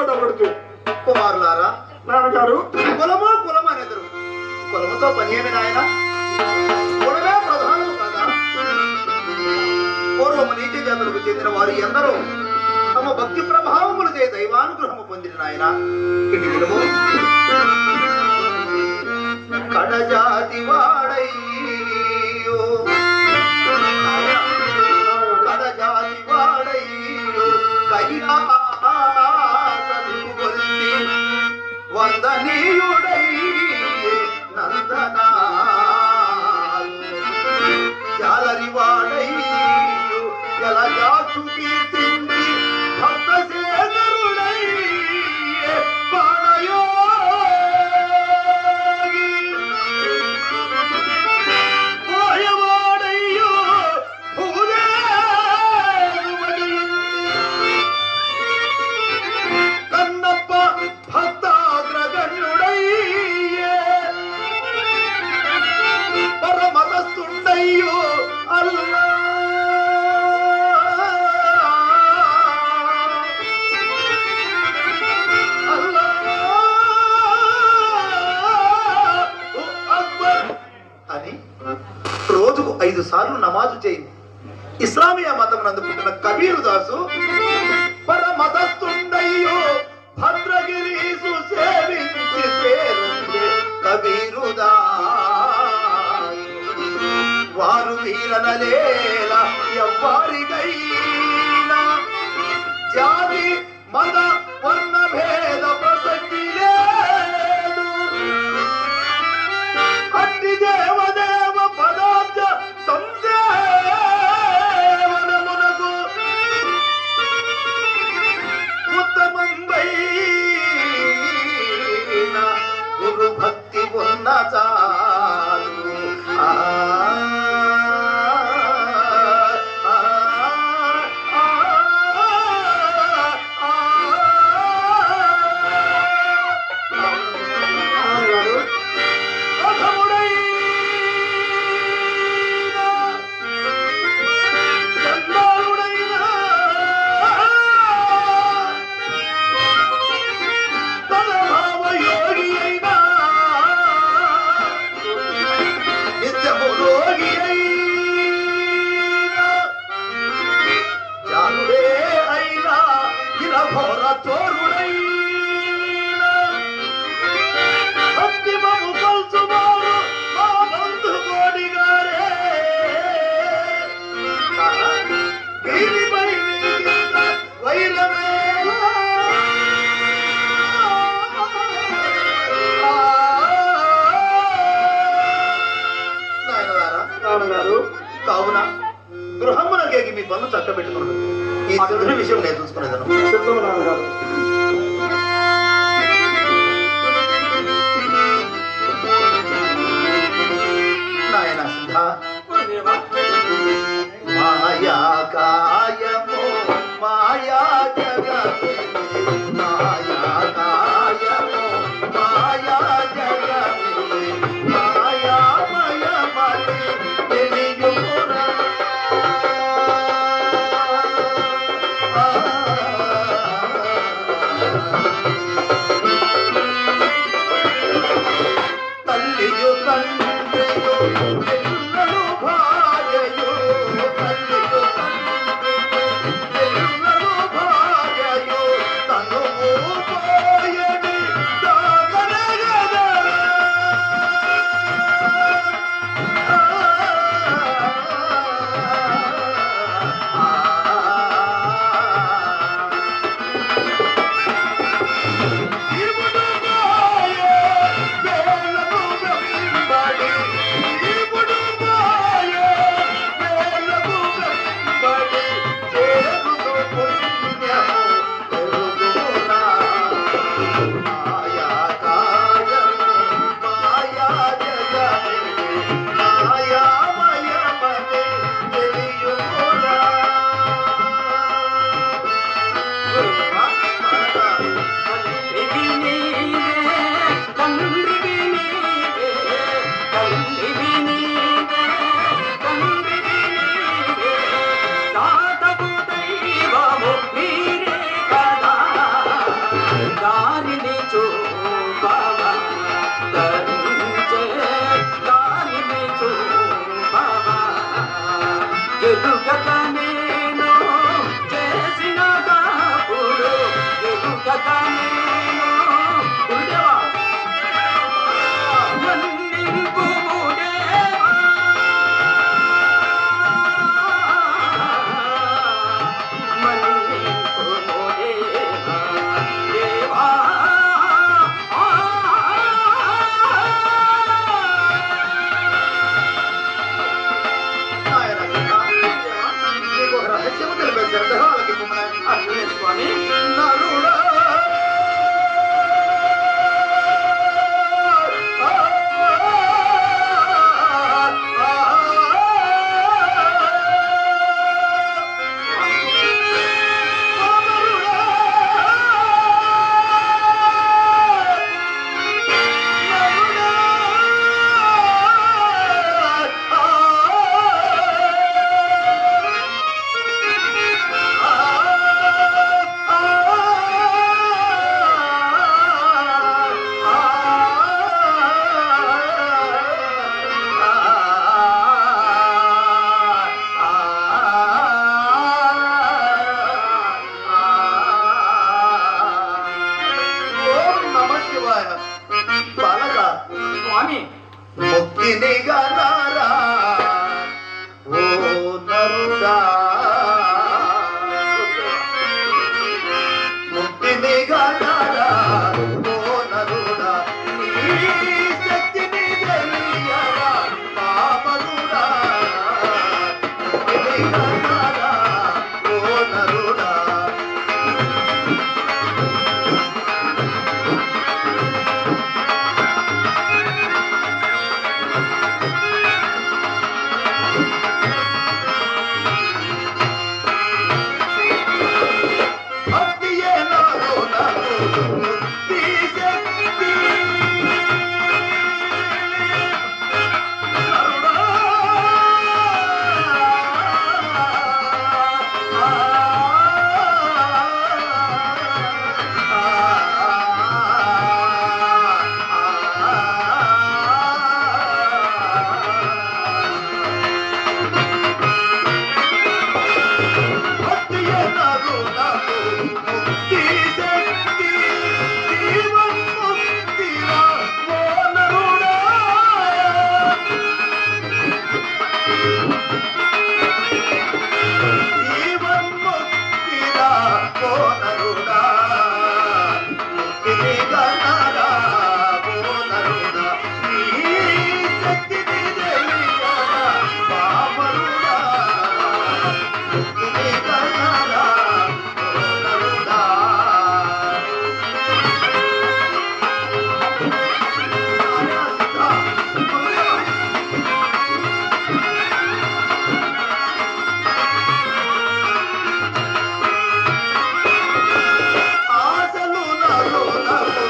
జాతి కుమారులారా నాన్నగారు కులము కులం అనేదరు కులముతో పని ఏమి నాయన? కులమే ప్రధానము కదా? పూర్వము నీతి జాతులకు చెందిన వారు ఎందరో? తమ భక్తి ప్రభావములు చే దైవానుగ్రహము పొందిన నాయన. ఇటు వినుము కడజాతి వాడై ఐదు సార్లు నమాజు చేయింది ఇస్లామియా మతం నందు పుట్టిన కబీరు దాసు పరమతస్తుండయ్యో భద్రగిరీసు సేవించి సేవించే కబీరుదా వారు వీరనలేల ఎవ్వారికైనా. జాతి మత వర్ణ భేద ఈ విషయం నేను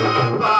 Bye.